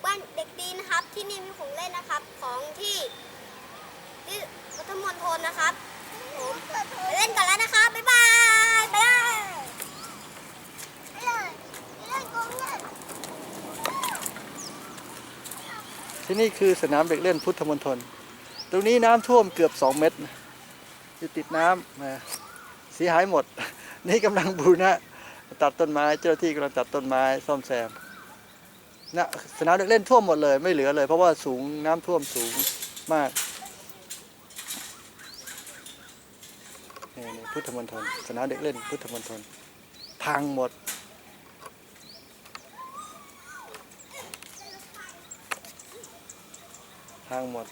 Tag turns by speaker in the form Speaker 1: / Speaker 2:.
Speaker 1: มู่บ้านเด็กดีนะครับ ที่นี่มีของเล่นนะครับ ของที่ที่วัฒนมณฑลนะครับผมไปเล่นกันแล้วนะครับบ๊ายบายไปเลยไปเลยไปเล่นกงเล่น
Speaker 2: ที่นี่คือสนามเด็กเล่นพุทธมณฑลตรงนี้น้ำท่วมเกือบ 2 เมตรอยู่ติดน้ำนะเสียหายหมด นี่กำลังบูรณะตัดต้นไม้ เจ้าที่กำลังตัดต้นไม้ซ่อมแซม นะสนามเด็กเล่นท่วมหมดเลยไม่เหลือเลย เพราะว่าสูงน้ำท่วมสูงมากนี่นี่พุทธมณฑลสนามเด็กเล่นพุทธมณฑลพังหมดพังหมด